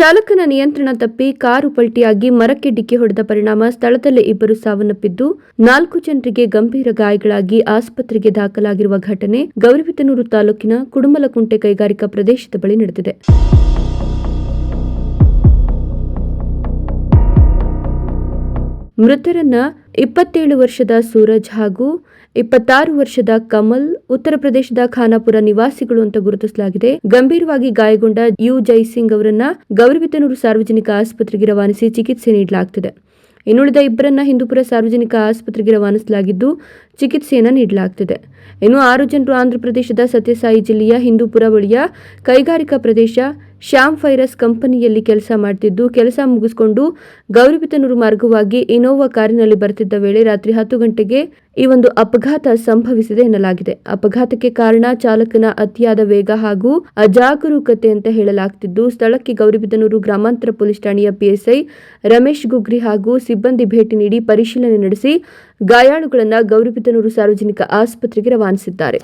ಚಾಲಕನ ನಿಯಂತ್ರಣ ತಪ್ಪಿ ಕಾರು ಪಲ್ಟಿಯಾಗಿ ಮರಕ್ಕೆ ಡಿಕ್ಕಿ ಹೊಡೆದ ಪರಿಣಾಮ ಸ್ಥಳದಲ್ಲೇ ಇಬ್ಬರು ಸಾವನ್ನಪ್ಪಿದ್ದು, ನಾಲ್ಕು ಜನರಿಗೆ ಗಂಭೀರ ಗಾಯಗಳಾಗಿ ಆಸ್ಪತ್ರೆಗೆ ದಾಖಲಾಗಿರುವ ಘಟನೆ ಗೌರಿಬಿದನೂರು ತಾಲೂಕಿನ ಕುಡುಮಲಕುಂಟೆ ಕೈಗಾರಿಕಾ ಪ್ರದೇಶದ ಬಳಿ ನಡೆದಿದೆ. ಮೃತರನ್ನ ಇಪ್ಪತ್ತೇಳು ವರ್ಷದ ಸೂರಜ್ ಹಾಗೂ ಇಪ್ಪತ್ತಾರು ವರ್ಷದ ಕಮಲ್, ಉತ್ತರ ಪ್ರದೇಶದ ಖಾನಾಪುರ ನಿವಾಸಿಗಳು ಅಂತ ಗುರುತಿಸಲಾಗಿದೆ. ಗಂಭೀರವಾಗಿ ಗಾಯಗೊಂಡ ಯು ಜೈಸಿಂಗ್ ಅವರನ್ನ ಗೌರಿಬಿದನೂರು ಸಾರ್ವಜನಿಕ ಆಸ್ಪತ್ರೆಗೆ ರವಾನಿಸಿ ಚಿಕಿತ್ಸೆ ನೀಡಲಾಗುತ್ತಿದೆ ಇನ್ನುಳಿದ ಇಬ್ಬರನ್ನ ಹಿಂದೂಪುರ ಸಾರ್ವಜನಿಕ ಆಸ್ಪತ್ರೆಗೆ ರವಾನಿಸಲಾಗಿದ್ದು ಚಿಕಿತ್ಸೆಯನ್ನು ನೀಡಲಾಗ್ತಿದೆ. ಇನ್ನು ಆರು ಜನರು ಆಂಧ್ರಪ್ರದೇಶದ ಸತ್ಯಸಾಯಿ ಜಿಲ್ಲೆಯ ಹಿಂದೂಪುರ ಬಳಿಯ ಕೈಗಾರಿಕಾ ಪ್ರದೇಶ ಶ್ಯಾಮ್ ಫೈರಸ್ ಕಂಪನಿಯಲ್ಲಿ ಕೆಲಸ ಮಾಡ್ತಿದ್ದು, ಕೆಲಸ ಮುಗಿಸಿಕೊಂಡು ಗೌರಿಬಿದನೂರು ಮಾರ್ಗವಾಗಿ ಇನೋವಾ ಕಾರಿನಲ್ಲಿ ಬರ್ತಿದ್ದ ವೇಳೆ ರಾತ್ರಿ ಹತ್ತು ಗಂಟೆಗೆ ಈ ಒಂದು ಅಪಘಾತ ಸಂಭವಿಸಿದೆ ಎನ್ನಲಾಗಿದೆ. ಅಪಘಾತಕ್ಕೆ ಕಾರಣ ಚಾಲಕನ ಅತಿಯಾದ ವೇಗ ಹಾಗೂ ಅಜಾಗರೂಕತೆ ಅಂತ ಹೇಳಲಾಗ್ತಿದ್ದು, ಸ್ಥಳಕ್ಕೆ ಗೌರಿಬಿದನೂರು ಗ್ರಾಮಾಂತರ ಪೊಲೀಸ್ ಠಾಣೆಯ ಪಿಎಸ್ಐ ರಮೇಶ್ ಗುಗ್ರಿ ಹಾಗೂ ಸಿಬ್ಬಂದಿ ಭೇಟಿ ನೀಡಿ ಪರಿಶೀಲನೆ ನಡೆಸಿ ಗಾಯಾಳುಗಳನ್ನು ಗೌರಿಬಿದನೂರು ಸಾರ್ವಜನಿಕ ಆಸ್ಪತ್ರೆಗೆ ರವಾನಿಸಿದ್ದಾರೆ.